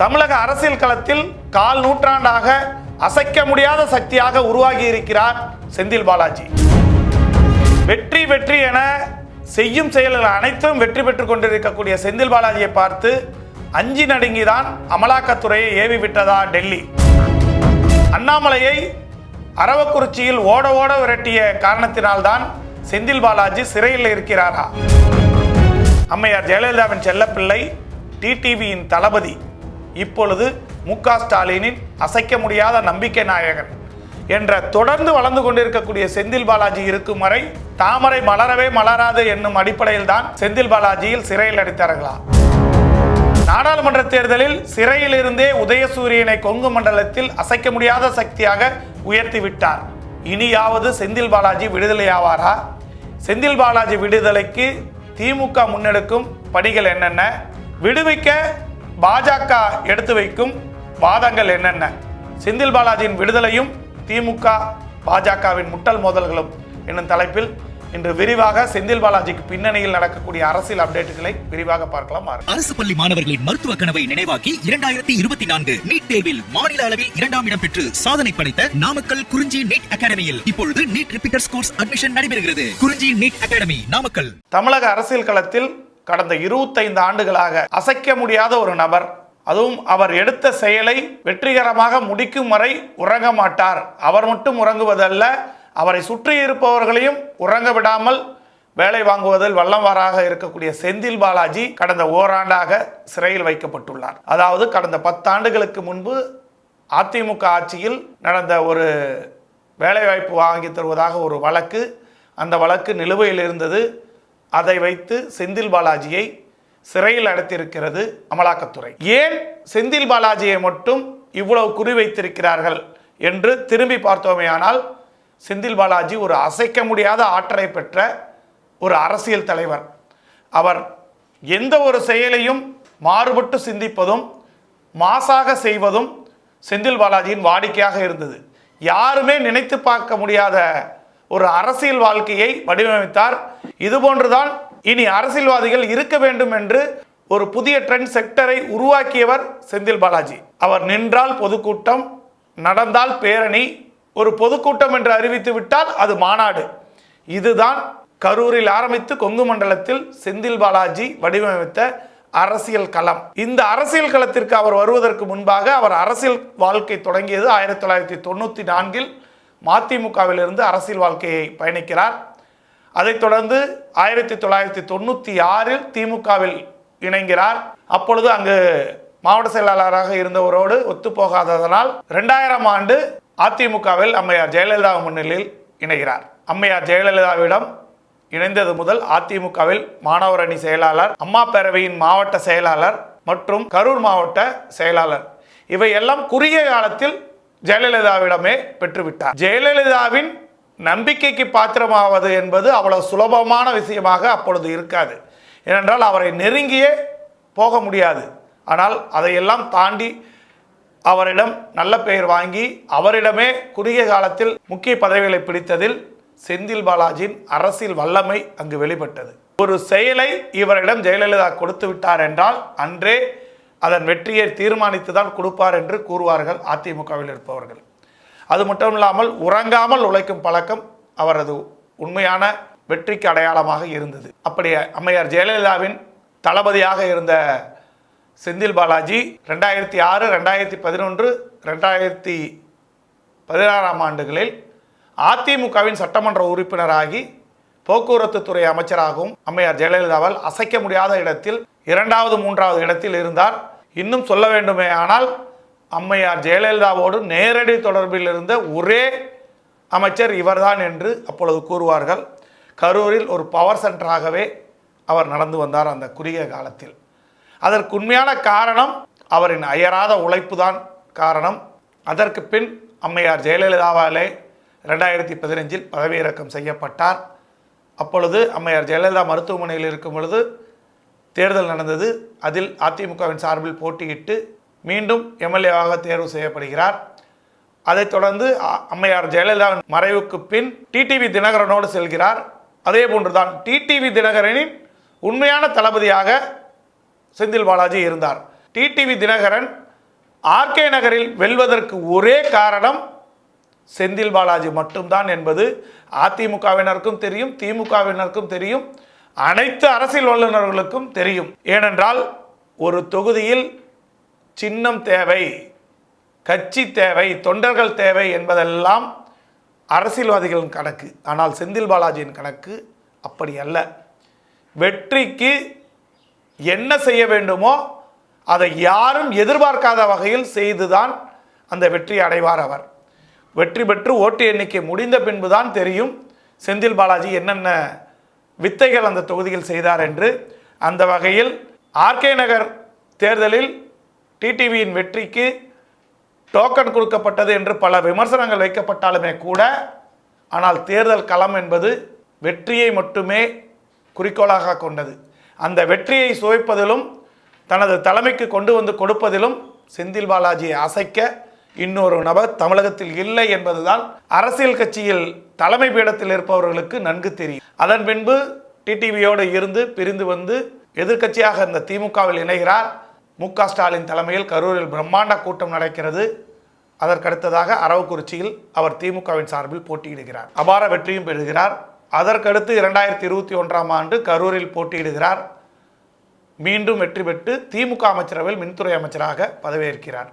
தமிழக அரசியல் களத்தில் கால் நூற்றாண்டாக அசைக்க முடியாத சக்தியாக உருவாகி இருக்கிறார் செந்தில் பாலாஜி. வெற்றி வெற்றி என செய்யும் செயல்கள் அனைத்தும் வெற்றி பெற்றுக் கொண்டிருக்கக்கூடிய செந்தில் பாலாஜியை பார்த்து அஞ்சி நடுங்கிதான் அமலாக்கத்துறையை ஏவி விட்டதா டெல்லி? அண்ணாமலையை அரவக்குறிச்சியில் ஓட ஓட விரட்டிய காரணத்தினால்தான் செந்தில் பாலாஜி சிறையில் இருக்கிறாரா? அம்மையார் ஜெயலலிதாவின் செல்லப்பிள்ளை டிடிவியின் தளபதி இப்பொழுது மு க ஸ்டாலினின் அசைக்க முடியாத நம்பிக்கை நாயகன் என்ற தொடர்ந்து வளர்ந்து கொண்டிருக்கக்கூடிய செந்தில் பாலாஜி இருக்கும் வரை தாமரை மலரவே மலராது என்னும் அடிப்படையில் தான் செந்தில் பாலாஜியில் சிறையில் அடைத்தார்களா நாடாளுமன்ற தேர்தலில் சிறையில் இருந்தே உதயசூரியனை கொங்கு மண்டலத்தில் அசைக்க முடியாத சக்தியாக உயர்த்தி விட்டார். இனியாவது செந்தில் பாலாஜி விடுதலையாவாரா? செந்தில் பாலாஜி விடுதலைக்கு திமுக முன்னெடுக்கும் படிகள் என்னென்ன? விடுவிக்க பாஜக எடுத்து வைக்கும் வாதங்கள் என்னென்ன? செந்தில் பாலாஜியின் விடுதலையும் திமுக பாஜகவின் முட்டல் மோதல்களும் என்னும் தலைப்பில் இன்று விரிவாக செந்தில் பாலாஜிக்கு பின்னணியில் நடக்கக்கூடிய அரசியல் அப்டேட்டுகளை விரிவாக பார்க்கலாம். அரசு பள்ளி மாணவர்களின் மருத்துவ கனவை நினைவாக்கி இரண்டாயிரத்தி இருபத்தி நான்கு நீட் தேர்வில் மாநில அளவில் இரண்டாம் இடம் பெற்று சாதனை படைத்த நாமக்கல் குறிஞ்சி நீட் அகாடமியில் இப்பொழுது நீட் ரிப்பீட்டர்ஸ் கோர்ஸ் அட்மிஷன் நடைபெறுகிறது. குறிஞ்சி நீட் அகாடமி நாமக்கல். தமிழக அரசியல் களத்தில் கடந்த இருபத்தைந்து ஆண்டுகளாக அசைக்க முடியாத ஒரு நபர். அதுவும் அவர் எடுத்த செயலை வெற்றிகரமாக முடிக்கும் வரை உறங்க மாட்டார். அவர் மட்டும் உறங்குவதல்ல அவரை சுற்றி இருப்பவர்களையும் உறங்க விடாமல் வேலை வாங்குவதில் வல்லம்வாராக இருக்கக்கூடிய செந்தில் பாலாஜி கடந்த ஓராண்டாக சிறையில் வைக்கப்பட்டுள்ளார். அதாவது கடந்த பத்தாண்டுகளுக்கு முன்பு அதிமுக ஆட்சியில் நடந்த ஒரு வேலைவாய்ப்பு வாங்கி தருவதாக ஒரு வழக்கு. அந்த வழக்கு நிலுவையில் இருந்தது. அதை வைத்து செந்தில் பாலாஜியை சிறையில் அடைத்திருக்கிறது அமலாக்கத்துறை. ஏன் செந்தில் பாலாஜியை மட்டும் இவ்வளவு குறிவைத்திருக்கிறார்கள் என்று திரும்பி பார்த்தோமேயானால் செந்தில் பாலாஜி ஒரு அசைக்க முடியாத ஆற்றலை பெற்ற ஒரு அரசியல் தலைவர். அவர் எந்த ஒரு செயலையும் மாறுபட்டு சிந்திப்பதும் மாசாக செய்வதும் செந்தில் பாலாஜியின் வாடிக்கையாக இருந்தது. யாருமே நினைத்து பார்க்க முடியாத ஒரு அரசியல் வாழ்க்கையை வடிவமைத்தார். இதுபோன்றுதான் இனி அரசியல்வாதிகள் இருக்க வேண்டும் என்று ஒரு புதிய ட்ரெண்ட் செக்டரை உருவாக்கியவர் செந்தில் பாலாஜி. அவர் நின்றால் பொதுக்கூட்டம் நடந்தால் பேரணி ஒரு பொதுக்கூட்டம் என்று அறிவித்து விட்டால் அது மாநாடு. இதுதான் கரூரில் ஆரம்பித்து கொங்கு மண்டலத்தில் செந்தில் பாலாஜி வடிவமைத்த அரசியல் களம். இந்த அரசியல் களத்திற்கு அவர் வருவதற்கு முன்பாக அவர் அரசியல் வாழ்க்கை தொடங்கியது ஆயிரத்தி தொள்ளாயிரத்தி தொண்ணூற்றி நான்கில். மதிமுகவிலிருந்து அரசியல் வாழ்க்கையை பயணிக்கிறார். அதைத் தொடர்ந்து ஆயிரத்தி தொள்ளாயிரத்தி தொண்ணூற்றி ஆறில் திமுகவில் இணைகிறார். அப்பொழுது அங்கு மாவட்ட செயலாளராக இருந்தவரோடு ஒத்துப்போகாததனால் ரெண்டாயிரம் ஆண்டு அதிமுகவில் அம்மையார் ஜெயலலிதா முன்னிலையில் இணைகிறார். அம்மையார் ஜெயலலிதாவிடம் இணைந்தது முதல் அதிமுகவில் மாணவர் அணி செயலாளர் அம்மா பேரவையின் மாவட்ட செயலாளர் மற்றும் கரூர் மாவட்ட செயலாளர். இவையெல்லாம் குறுகிய காலத்தில் ஜெயலலிதாவிடமே பெற்றுவிட்டார். ஜெயலலிதாவின் நம்பிக்கைக்கு பாத்திரமாவது என்பது அவ்வளவு சுலபமான விஷயமாக அப்பொழுது இருக்காது. ஏனென்றால் அவரை நெருங்கியே போக முடியாது. ஆனால் அதையெல்லாம் தாண்டி அவரிடம் நல்ல பெயர் வாங்கி அவரிடமே குறுகிய காலத்தில் முக்கிய பதவிகளை பிடித்ததில் செந்தில் பாலாஜியின் அரசியல் வல்லமை அங்கு வெளிப்பட்டது. ஒரு செயலை இவரிடம் ஜெயலலிதா கொடுத்து விட்டார் என்றால் அன்றே அதன் வெற்றியை தீர்மானித்து தான் கொடுப்பார் என்று கூறுவார்கள் அதிமுகவில் இருப்பவர்கள். அது மட்டும் இல்லாமல் உறங்காமல் உழைக்கும் பழக்கம் அவரது உண்மையான வெற்றிக்கு அடையாளமாக இருந்தது. அப்படி அம்மையார் ஜெயலலிதாவின் தளபதியாக இருந்த செந்தில் பாலாஜி ரெண்டாயிரத்தி ஆறு ரெண்டாயிரத்தி பதினொன்று ரெண்டாயிரத்தி பதினாறாம் ஆண்டுகளில் அதிமுகவின் சட்டமன்ற உறுப்பினராகி போக்குவரத்து துறை அமைச்சராகவும் அம்மையார் ஜெயலலிதாவால் அசைக்க முடியாத இடத்தில் இரண்டாவது மூன்றாவது இடத்தில் இருந்தார். இன்னும் சொல்ல வேண்டுமே ஆனால் அம்மையார் ஜெயலலிதாவோடு நேரடி தொடர்பில் இருந்த ஒரே அமைச்சர் இவர்தான் என்று அப்பொழுது கூறுவார்கள். கரூரில் ஒரு பவர் சென்டராகவே அவர் நடந்து வந்தார் அந்த குறுகிய காலத்தில். அதற்கு உண்மையான காரணம் அவரின் அயராத உழைப்பு தான் காரணம். அதற்கு பின் அம்மையார் ஜெயலலிதாவாலே ரெண்டாயிரத்தி பதினஞ்சில் பதவியிறக்கம் செய்யப்பட்டார். அப்பொழுது அம்மையார் ஜெயலலிதா மருத்துவமனையில் இருக்கும் பொழுது தேர்தல் நடந்தது. அதில் அதிமுகவின் சார்பில் போட்டியிட்டு மீண்டும் எம்எல்ஏவாக தேர்வு செய்யப்படுகிறார். அதைத் தொடர்ந்து அம்மையார் ஜெயலலிதாவின் மறைவுக்கு பின் டிடிவி தினகரனோடு செல்கிறார். அதே போன்றுதான் டிடிவி தினகரனின் உண்மையான தளபதியாக செந்தில் பாலாஜி இருந்தார். டிடிவி தினகரன் ஆர்கே நகரில் வெல்வதற்கு ஒரே காரணம் செந்தில் பாலாஜி மட்டும்தான் என்பது. அதிமுகவினருக்கும் தெரியும் திமுகவினருக்கும் தெரியும். அனைத்து அரசியல் வல்லுநர்களுக்கும் தெரியும். ஏனென்றால் ஒரு தொகுதியில் சின்னம் தேவை கட்சி தேவை தொண்டர்கள் தேவை என்பதெல்லாம் அரசியல்வாதிகளின் கணக்கு. ஆனால் செந்தில் பாலாஜியின் கணக்கு அப்படி அல்ல. வெற்றிக்கு என்ன செய்ய வேண்டுமோ அதை யாரும் எதிர்பார்க்காத வகையில் செய்துதான் அந்த வெற்றி அடைவார் அவர். வெற்றி பெற்று ஓட்டு எண்ணிக்கை முடிந்த பின்புதான் தெரியும் செந்தில் பாலாஜி என்னென்ன வித்தைகள் அந்த தொகுதியில் செய்தார் என்று அந்த வகையில் ஆர்கே நகர் தேர்தலில் டிடிவியின் வெற்றிக்கு டோக்கன் கொடுக்கப்பட்டது என்று பல விமர்சனங்கள் வைக்கப்பட்டாலுமே கூட ஆனால் தேர்தல் களம் என்பது வெற்றியை மட்டுமே குறிக்கோளாக கொண்டது. அந்த வெற்றியை சுவைப்பதிலும் தனது தலைமைக்கு கொண்டு வந்து கொடுப்பதிலும் செந்தில் பாலாஜியை அசைக்க இன்னொரு நபர் தமிழகத்தில் இல்லை என்பதுதான் அரசியல் கட்சியில் தலைமை பீடத்தில் இருப்பவர்களுக்கு நன்கு தெரியும். அதன் பின்பு டிடிவியோடு இருந்து பிரிந்து வந்து எதிர்க்கட்சியாக இந்த திமுகவில் இணைகிறார். மு ஸ்டாலின் தலைமையில் கரூரில் பிரம்மாண்ட கூட்டம் நடக்கிறது. அதற்கடுத்ததாக அரவக்குறிச்சியில் அவர் திமுகவின் சார்பில் போட்டியிடுகிறார். அபார வெற்றியும் பெறுகிறார். அதற்கடுத்து இரண்டாயிரத்தி இருபத்தி ஒன்றாம் ஆண்டு கரூரில் போட்டியிடுகிறார். மீண்டும் வெற்றி பெற்று திமுக அமைச்சரவையில் மின்துறை அமைச்சராக பதவியேற்கிறார்.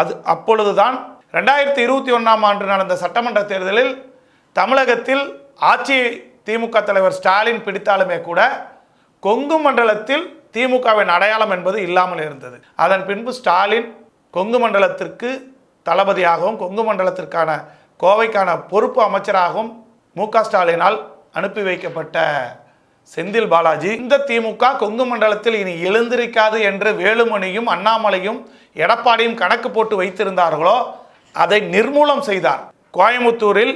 அது அப்பொழுதுதான் ரெண்டாயிரத்தி இருபத்தி ஒன்றாம் ஆண்டு நடந்த சட்டமன்ற தேர்தலில் தமிழகத்தில் ஆட்சி திமுக தலைவர் ஸ்டாலின் பிடித்தாலுமே கூட கொங்கு மண்டலத்தில் திமுகவின் அடையாளம் என்பது இல்லாமல் இருந்தது. அதன் பின்பு ஸ்டாலின் கொங்கு மண்டலத்திற்கு தளபதியாகவும் கொங்கு மண்டலத்திற்கான கோவைக்கான பொறுப்பு அமைச்சராகவும் மு க ஸ்டாலினால் அனுப்பி வைக்கப்பட்ட செந்தில் பாலாஜி. இந்த திமுக கொங்கு மண்டலத்தில் இனி எழுந்திருக்காது என்று வேலுமணியும் அண்ணாமலையும் எடப்பாடியும் கணக்கு போட்டு வைத்திருந்தார்களோ அதை நிர்மூலம் செய்தார். கோயமுத்தூரில்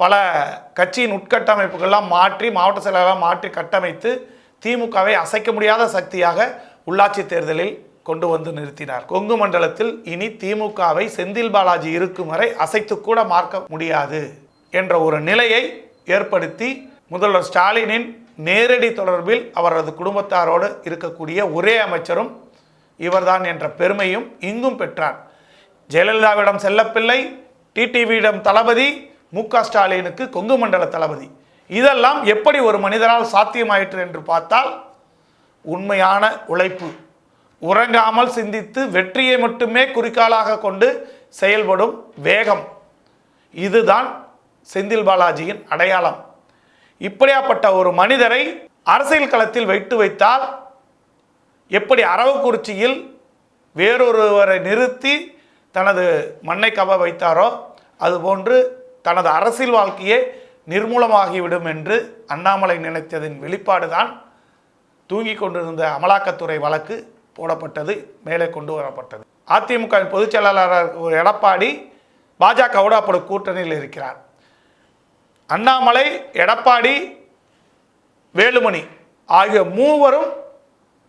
பல கட்சியின் உட்கட்டமைப்புகள்லாம் மாற்றி மாவட்ட செயலரெல்லாம் மாற்றி கட்டமைத்து திமுகவை அசைக்க முடியாத சக்தியாக உள்ளாட்சி தேர்தலில் கொண்டு வந்து நிறுத்தினார். கொங்கு மண்டலத்தில் இனி திமுகவை செந்தில் பாலாஜி இருக்கும் வரை அசைத்து கூட மார்க்க முடியாது என்ற ஒரு நிலையை ஏற்படுத்தி முதல்வர் ஸ்டாலினின் நேரடி தொடர்பில் அவரது குடும்பத்தாரோடு இருக்கக்கூடிய ஒரே அமைச்சரும் இவர்தான் என்ற பெருமையும் இங்கும் பெற்றார். ஜெயலலிதாவிடம் செல்லப்பிள்ளை டிடிவியிடம் தளபதி மு க ஸ்டாலினுக்கு கொங்கு மண்டல தளபதி. இதெல்லாம் எப்படி ஒரு மனிதரால் சாத்தியமாயிற்று என்று பார்த்தால் உண்மையான உழைப்பு. உறங்காமல் சிந்தித்து வெற்றியை மட்டுமே குறிக்காலாக கொண்டு செயல்படும் வேகம். இதுதான் செந்தில் பாலாஜியின் அடையாளம். இப்படியாப்பட்ட ஒரு மனிதரை அரசியல் களத்தில் வைத்து வைத்தால் எப்படி அரவக்குறிச்சியில் வேறொருவரை நிறுத்தி தனது மண்ணை கவ வைத்தாரோ அதுபோன்று தனது அரசியல் வாழ்க்கையே நிர்மூலமாகிவிடும் என்று அண்ணாமலை நினைத்ததின் வெளிப்பாடுதான் தூங்கிக் கொண்டிருந்த அமலாக்கத்துறை வழக்கு போடப்பட்டது மேலே கொண்டு வரப்பட்டது. அதிமுக பொதுச் செயலாளர் எடப்பாடி பாஜகவோடு அப்படி கூட்டணியில் இருக்கிறார். அண்ணாமலை எடப்பாடி வேலுமணி ஆகிய மூவரும்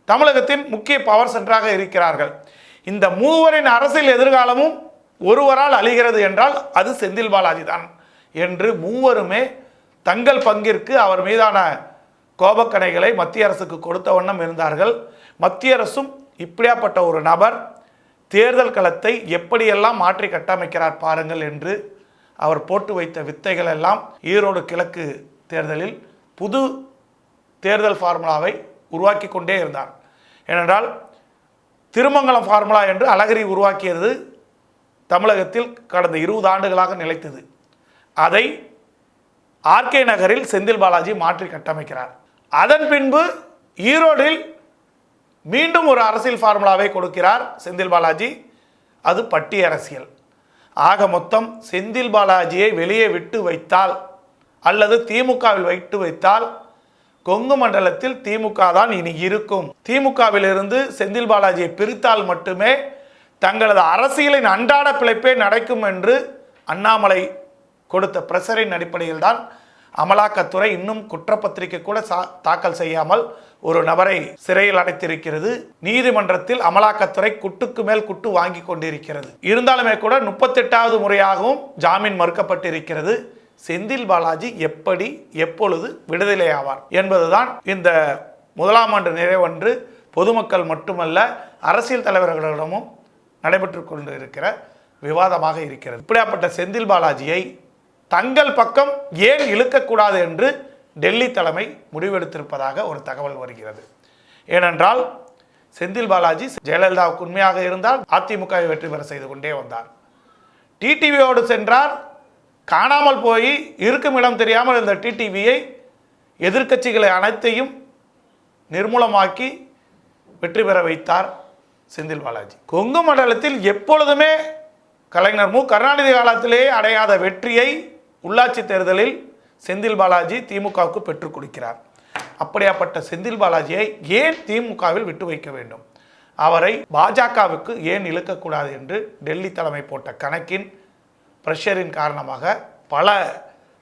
தமிழகத்தின் முக்கிய பவர் சென்டராக இருக்கிறார்கள். இந்த மூவரின் அரசியல் எதிர்காலமும் ஒருவரால் அழிகிறது என்றால் அது செந்தில் பாலாஜி தான் என்று மூவருமே தங்கள் பங்கிற்கு அவர் மீதான கோபக்கணைகளை மத்திய அரசுக்கு கொடுத்த வண்ணம் இருந்தார்கள். மத்திய அரசும் இப்படியாப்பட்ட ஒரு நபர் தேர்தல் களத்தை எப்படியெல்லாம் மாற்றி கட்டமைக்கிறார் பாருங்கள் என்று அவர் போட்டு வைத்த வித்தைகள் எல்லாம் ஈரோடு கிழக்கு தேர்தலில் புது தேர்தல் ஃபார்முலாவை உருவாக்கி கொண்டே இருந்தார். ஏனென்றால் திருமங்கலம் ஃபார்முலா என்று அழகிரி உருவாக்கியது தமிழகத்தில் கடந்த இருபது ஆண்டுகளாக நிலைத்தது. அதை ஆர்கே நகரில் செந்தில் பாலாஜி மாற்றி கட்டமைக்கிறார். அதன் பின்பு ஈரோடில் மீண்டும் ஒரு அரசியல் ஃபார்முலாவை கொடுக்கிறார் செந்தில் பாலாஜி. அது பட்டி அரசியல். ஆக மொத்தம் செந்தில் பாலாஜியை வெளியே விட்டு வைத்தால் அல்லது திமுகவில் வைத்து வைத்தால் கொங்கு மண்டலத்தில் திமுக தான் இனி இருக்கும். திமுகவிலிருந்து செந்தில் பாலாஜியை பிரித்தால் மட்டுமே தங்களது அரசியலின் அன்றாட பிழைப்பே நடக்கும் என்று அண்ணாமலை கொடுத்த பிரஷரின் அடிப்படையில் தான் அமலாக்கத்துறை இன்னும் குற்றப்பத்திரிகை கூட சா தாக்கல் செய்யாமல் ஒரு நபரை சிறையில் அடைத்திருக்கிறது. நீதிமன்றத்தில் அமலாக்கத்துறை குட்டுக்கு மேல் குட்டு வாங்கி கொண்டிருக்கிறது. இருந்தாலுமே கூட முப்பத்தெட்டாவது முறையாகவும் ஜாமீன் மறுக்கப்பட்டிருக்கிறது. செந்தில் பாலாஜி எப்படி எப்பொழுது விடுதலை ஆவார் என்பதுதான் இந்த முதலாம் ஆண்டு நிறைவன்று பொதுமக்கள் மட்டுமல்ல அரசியல் தலைவர்களிடமும் நடைபெற்று கொண்டு இருக்கிற விவாதமாக இருக்கிறது. இப்படியாப்பட்ட செந்தில் பாலாஜியை தங்கள் பக்கம் ஏன் இழுக்கக்கூடாது என்று டெல்லி தலைமை முடிவெடுத்திருப்பதாக ஒரு தகவல் வருகிறது. ஏனென்றால் செந்தில் பாலாஜி ஜெயலலிதாவுக்கு உண்மையாக இருந்தால் அதிமுகவை வெற்றி பெற செய்து கொண்டே வந்தார். டிடிவியோடு சென்றார். காணாமல் போய் இருக்கும் இடம் தெரியாமல் இருந்த டிடிவியை எதிர்க்கட்சிகளை அனைத்தையும் நிர்மூலமாக்கி வெற்றி பெற வைத்தார். செந்தில் பாலாஜி. கொங்கு மண்டலத்தில் எப்பொழுதுமே கலைஞர் மு. கருணாநிதி காலத்திலேயே அடையாத வெற்றியை உள்ளாட்சி தேர்தலில் செந்தில் பாலாஜி திமுகவுக்கு பெற்றுக் கொடுக்கிறார். அப்படியாப்பட்ட செந்தில் பாலாஜியை ஏன் திமுகவில் விட்டு வைக்க வேண்டும்? அவரை பாஜகவுக்கு ஏன் இழுக்கக்கூடாது என்று டெல்லி தலைமை போட்ட கணக்கின் பிரஷரின் காரணமாக பல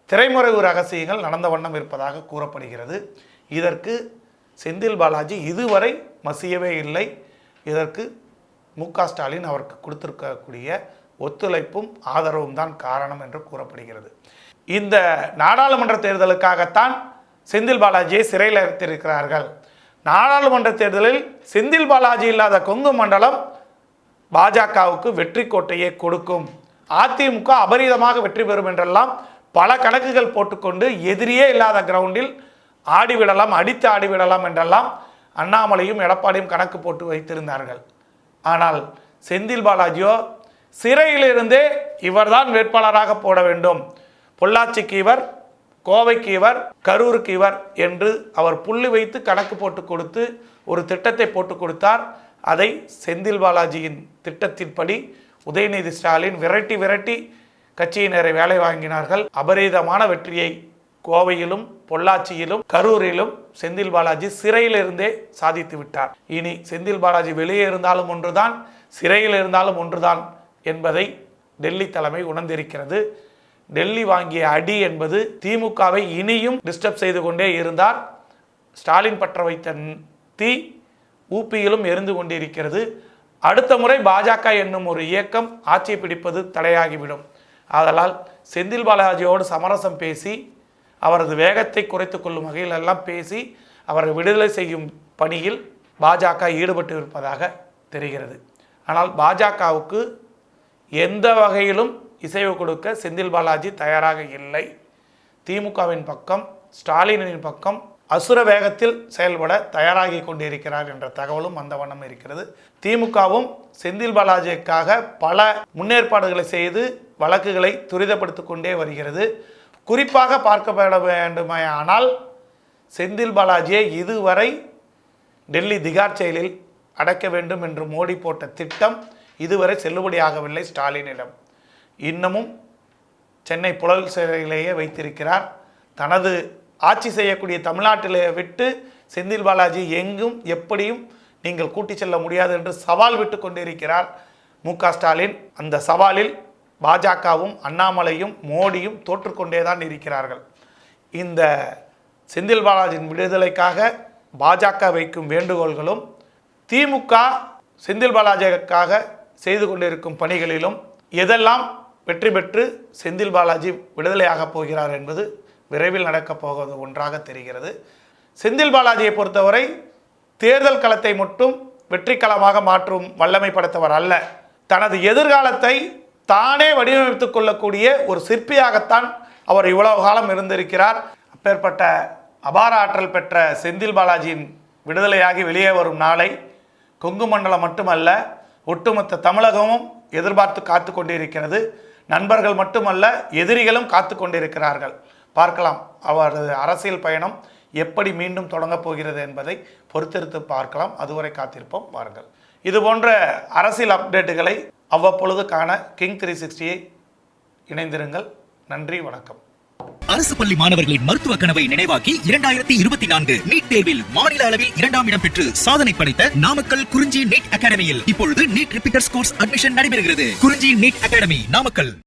திரைமறைவு ரகசியங்கள் நடந்த வண்ணம் இருப்பதாக கூறப்படுகிறது. இதற்கு செந்தில் பாலாஜி இதுவரை மசியவே இல்லை. இதற்கு மு க ஸ்டாலின் அவருக்கு கொடுத்திருக்கக்கூடிய ஒத்துழைப்பும் ஆதரவும் தான் காரணம் என்று கூறப்படுகிறது. இந்த நாடாளுமன்ற தேர்தலுக்காகத்தான் செந்தில் பாலாஜியை சிறையில் வைத்திருக்கிறார்கள் நாடாளுமன்ற தேர்தலில் செந்தில் பாலாஜி இல்லாத கொங்கு மண்டலம் பாஜகவுக்கு வெற்றி கோட்டையை கொடுக்கும். அதிமுக அபரிதமாக வெற்றி பெறும் என்றெல்லாம் பல கணக்குகள் போட்டுக்கொண்டு எதிரியே இல்லாத கிரவுண்டில் ஆடிவிடலாம் அடித்து ஆடிவிடலாம் என்றெல்லாம் அண்ணாமலையும் எடப்பாடியும் கணக்கு போட்டு வைத்திருந்தார்கள். ஆனால் செந்தில் பாலாஜியோ சிறையிலிருந்தே இவர்தான் வேட்பாளராக போட வேண்டும். பொள்ளாச்சிக்கு இவர் கோவைக்கு இவர் கரூருக்கு இவர் என்று அவர் புள்ளி வைத்து கணக்கு போட்டு கொடுத்து ஒரு திட்டத்தை போட்டு கொடுத்தார். அதை செந்தில் பாலாஜியின் திட்டத்தின்படி உதயநிதி ஸ்டாலின் விரட்டி விரட்டி கட்சியினரை வேலை வாங்கினார்கள். அபரீதமான வெற்றியை கோவையிலும் பொள்ளாச்சியிலும் கரூரிலும் செந்தில் பாலாஜி சிறையிலிருந்தே சாதித்து விட்டார். இனி செந்தில் பாலாஜி வெளியே இருந்தாலும் ஒன்றுதான் சிறையில் இருந்தாலும் ஒன்றுதான் என்பதை டெல்லி தலைமை உணர்ந்திருக்கிறது. டெல்லி வாங்கிய அடி என்பது திமுகவை இனியும் டிஸ்டர்ப் செய்து கொண்டே இருந்தார். ஸ்டாலின் பற்ற வைத்த தீ ஊப்பியிலும் எரிந்து கொண்டிருக்கிறது. அடுத்த முறை பாஜக என்னும் ஒரு இயக்கம் ஆட்சியை பிடிப்பது தடையாகிவிடும். ஆதலால் செந்தில் பாலாஜியோடு சமரசம் பேசி அவரது வேகத்தை குறைத்து கொள்ளும் வகையில் எல்லாம் பேசி அவரை விடுதலை செய்யும் பணியில் பாஜக ஈடுபட்டு இருப்பதாக தெரிகிறது. ஆனால் பாஜகவுக்கு எந்த வகையிலும் இசைவு கொடுக்க செந்தில் பாலாஜி தயாராக இல்லை. திமுகவின் பக்கம் ஸ்டாலினின் பக்கம் அசுர வேகத்தில் செயல்பட தயாராகி கொண்டிருக்கிறார் என்ற தகவலும் அந்த வண்ணம் இருக்கிறது. திமுகவும் செந்தில் பாலாஜிக்காக பல முன்னேற்பாடுகளை செய்து வழக்குகளை துரிதப்படுத்திக் கொண்டே வருகிறது. குறிப்பாக பார்க்கப்பட வேண்டுமையானால் செந்தில் பாலாஜியை இதுவரை டெல்லி திகார் செயலில் அடைக்க வேண்டும் என்று மோடி போட்ட திட்டம் இதுவரை செல்லுபடியாகவில்லை ஸ்டாலினிடம். இன்னமும் சென்னை புழல் சிறையிலேயே வைத்திருக்கிறார். தனது ஆட்சி செய்யக்கூடிய தமிழ்நாட்டிலே விட்டு செந்தில் பாலாஜி எங்கும் எப்படியும் நீங்கள் கூட்டிச் செல்ல முடியாது என்று சவால் விட்டு கொண்டிருக்கிறார் மு ஸ்டாலின். அந்த சவாலில் பாஜகவும் அண்ணாமலையும் மோடியும் தோற்றுக்கொண்டே தான் இருக்கிறார்கள். இந்த செந்தில் பாலாஜியின் விடுதலைக்காக பாஜக வைக்கும் வேண்டுகோள்களும் திமுக செந்தில் பாலாஜிக்காக செய்து கொண்டிருக்கும் பணிகளிலும் எதெல்லாம் வெற்றி பெற்று செந்தில் பாலாஜி விடுதலையாகப் போகிறார் என்பது விரைவில் நடக்கப் போவது ஒன்றாக தெரிகிறது. செந்தில் பாலாஜியை பொறுத்தவரை தேர்தல் களத்தை மட்டும் வெற்றிக்களமாக மாற்றும் வல்லமை படைத்தவர் அல்ல. தனது எதிர்காலத்தை தானே வடிவமைத்துக் கொள்ளக்கூடிய ஒரு சிற்பியாகத்தான் அவர் இவ்வளவு காலம் இருந்திருக்கிறார். அப்பேற்பட்ட அபார ஆற்றல் பெற்ற செந்தில் பாலாஜியின் விடுதலையாகி வெளியே வரும் நாளை கொங்கு மண்டலம் மட்டுமல்ல ஒட்டுமொத்த தமிழகமும் எதிர்பார்த்து காத்து கொண்டிருக்கிறது. நண்பர்கள் மட்டுமல்ல எதிரிகளும் காத்து கொண்டிருக்கிறார்கள். பார்க்கலாம் அவரது அரசியல் பயணம் எப்படி மீண்டும் தொடங்கப் போகிறது என்பதை பொறுத்திருத்து பார்க்கலாம். அதுவரை காத்திருப்போம். வாருங்கள். இது போன்ற அரசியல் அப்டேட்டுகளை அவ்வப்பொழுது காண கிங் த்ரீ சிக்ஸ்டியை இணைந்திருங்கள். நன்றி வணக்கம். அரசு பள்ளி மாணவர்களின் மருத்துவ கனவை நினைவாக்கி இரண்டாயிரத்தி இருபத்தி நான்கு நீட் தேர்வில் மாநில அளவில் இரண்டாம் இடம் பெற்று சாதனை படைத்த நாமக்கல் குறிஞ்சி நீட் அகாடமியில் இப்பொழுது நீட் ரிப்பீட்டர்ஸ் கோர்ஸ் அட்மிஷன் நடைபெறுகிறது. குறிஞ்சி நீட் அகாடமி நாமக்கல்.